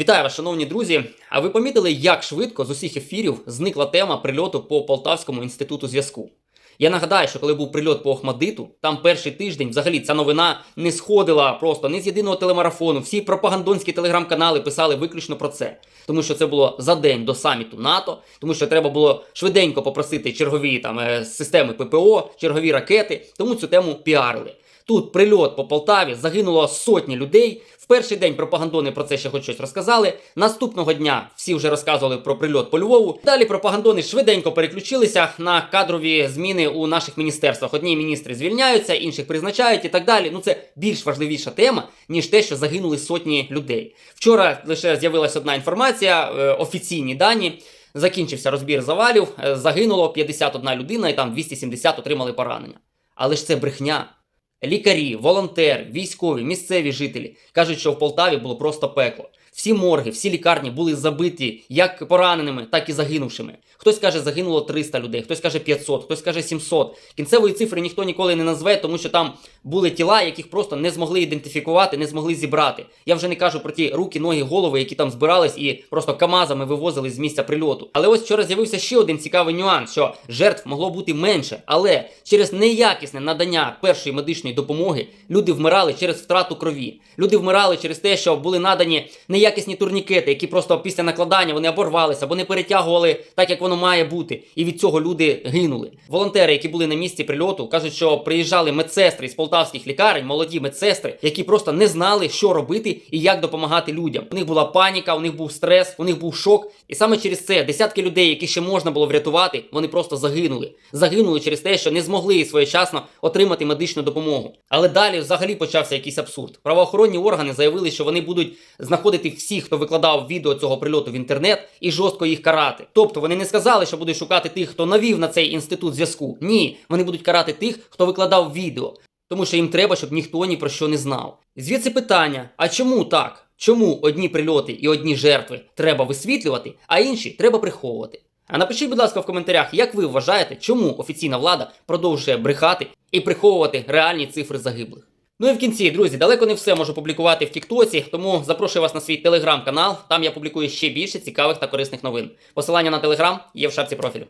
Вітаю вас, шановні друзі. А ви помітили, як швидко з усіх ефірів зникла тема прильоту по Полтавському інституту зв'язку? Я нагадаю, що коли був прильот по Охмадиту, там перший тиждень взагалі ця новина не сходила просто ні з єдиного телемарафону. Всі пропагандонські телеграм-канали писали виключно про це, тому що це було за день до саміту НАТО, тому що треба було швиденько попросити чергові там е, системи ППО, чергові ракети. Тому цю тему піарили. Тут прильот по Полтаві загинуло сотні людей. В перший день пропагандони про це ще хоч щось розказали. Наступного дня всі вже розказували про прильот по Львову. Далі пропагандони швиденько переключилися на кадрові зміни у наших міністерствах. Одні міністри звільняються, інших призначають і так далі. Ну це більш важливіша тема, ніж те, що загинули сотні людей. Вчора лише з'явилася одна інформація, е, офіційні дані. Закінчився розбір завалів, е, загинуло 51 людина, і там 270 отримали поранення. Але ж це брехня. Лікарі, волонтери, військові, місцеві жителі кажуть, що в Полтаві було просто пекло. Всі морги, всі лікарні були забиті як пораненими, так і загинувшими. Хтось каже, загинуло 300 людей, хтось каже 500, хтось каже 700. Кінцевої цифри ніхто ніколи не назве, тому що там були тіла, яких просто не змогли ідентифікувати, не змогли зібрати. Я вже не кажу про ті руки, ноги, голови, які там збирались і просто камазами вивозили з місця прильоту. Але ось вчора з'явився ще один цікавий нюанс, що жертв могло бути менше, але через неякісне надання першої медичної допомоги люди вмирали через втрату крові. Люди вмирали через те, що були надані неякісні турнікети, які просто після накладання вони аборвалися або не перетягували так, як воно має бути. І від цього люди гинули. Волонтери, які були на місці прильоту, кажуть, що приїжджали медсестри з полтавських лікарень, молоді медсестри, які просто не знали, що робити і як допомагати людям. У них була паніка, у них був стрес, у них був шок. І саме через це десятки людей, які ще можна було врятувати, вони просто загинули. Загинули через те, що не змогли своєчасно отримати медичну допомогу. Але далі взагалі почався якийсь абсурд. Правоохоронні органи заявили, що вони будуть знаходити всіх, хто викладав відео цього прильоту в інтернет, і жорстко їх карати. Тобто вони не сказали, що будуть шукати тих, хто навів на цей інститут зв'язку. Ні, вони будуть карати тих, хто викладав відео. Тому що їм треба, щоб ніхто ні про що не знав. Звідси питання: а чому так? Чому одні прильоти і одні жертви треба висвітлювати, а інші треба приховувати? А напишіть, будь ласка, в коментарях, як ви вважаєте, чому офіційна влада продовжує брехати і приховувати реальні цифри загиблих. Ну і в кінці, друзі, далеко не все можу публікувати в Тіктоці, тому запрошую вас на свій телеграм-канал. Там я публікую ще більше цікавих та корисних новин. Посилання на телеграм є в шапці профілю.